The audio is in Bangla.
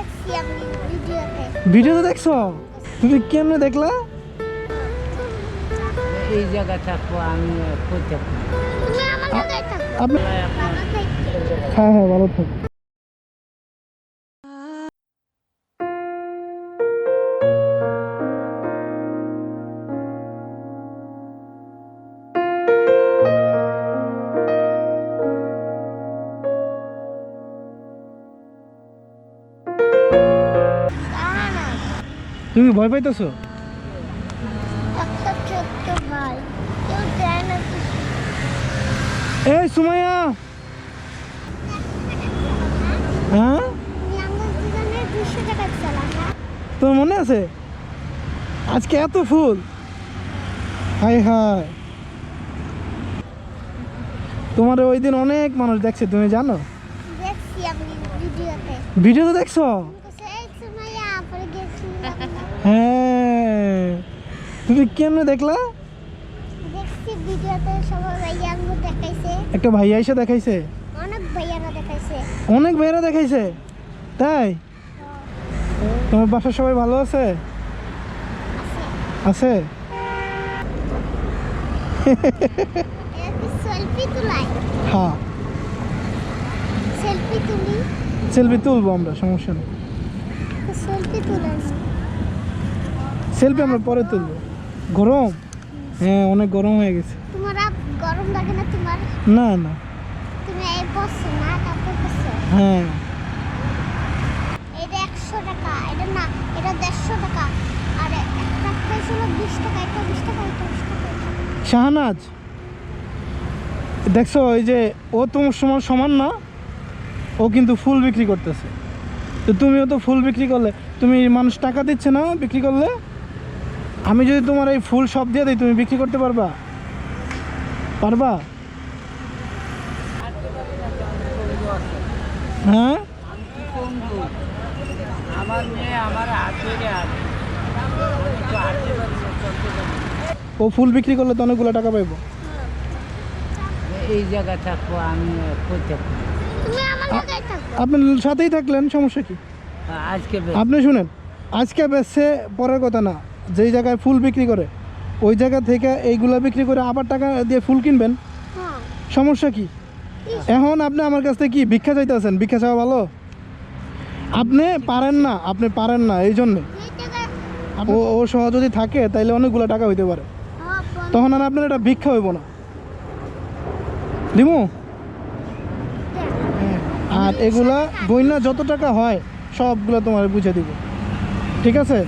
দেখছি আমি ভিডিওতে। ভিডিওতে দেখছ? তুমি কেমনে দেখলা? এই জায়গা থাকব আমি কই থাকব? হ্যাঁ হ্যাঁ ভালো থাক। তুমি ভয় পাইতেছো? এই সুমাইয়া! হ্যাঁ? না তোমার মনে আছে? আজকে এত ফুল! হাই হাই তোমার ওই দিন অনেক মানুষ দেখছে তুমি জানো? ভিডিও দেখছ বলছে, এই সুমাইয়া পরে গেছি হ্যাঁ। তুমি কেমনে দেখলা? একটা ভাইয়া এসে দেখাইছে? অনেক ভাইয়ারা দেখাইছে? তাই? তোমার বাসার সবাই ভালো আছে? আছে। সেলফি হ্যাঁ। সেলফি তুলবো আমরা সমস্যা নেই। সেলফি সেলফি আমরা পরে তুলবো। গরম? হ্যাঁ অনেক গরম হয়ে গেছে। তোমার গরম লাগে না তোমার? না না। তুমি এই বসছো না কাপড় বসছো হ্যাঁ। এটা একশো টাকা এটা না এটা দেড়শো টাকা। আর একটা প্রাইস হলো বিশ টাকা এটা বিশ টাকা এটা বিশ টাকা। শাহনাজ দেখছ ওই যে ও তোমার সমান সমান না ও কিন্তু ফুল বিক্রি করতেছে। তো তুমিও তো ফুল বিক্রি করলে তুমি মানুষ টাকা দিচ্ছে না বিক্রি করলে? আমি যদি তোমার এই ফুল সব দিয়ে দিই তুমি বিক্রি করতে পারবা? পারবা? হ্যাঁ। ও ফুল বিক্রি করলে তো অনেকগুলো টাকা পাইবো। এই জায়গা থাকব আমি আপনার সাথেই থাকলেন সমস্যা কি? আজকে আপনি শুনেন আজকে বেচছে পরের কথা না। যেই জায়গায় ফুল বিক্রি করে ওই জায়গা থেকে এইগুলা বিক্রি করে আবার টাকা দিয়ে ফুল কিনবেন? হ্যাঁ। সমস্যা কি? এখন আপনি আমার কাছ থেকে কি ভিক্ষা চাইতেছেন? ভিক্ষা চাওয়া ভালো? আপনি পারেন না আপনি পারেন না এই জন্যে। ও ও সহ যদি থাকে তাইলে অনেকগুলো টাকা হইতে পারে। হ্যাঁ তখন আর আপনার এটা ভিক্ষা হইব না। দিমু আর এগুলা বইনা যত টাকা হয় সবগুলো তোমার বুঝে দিব। ঠিক আছে?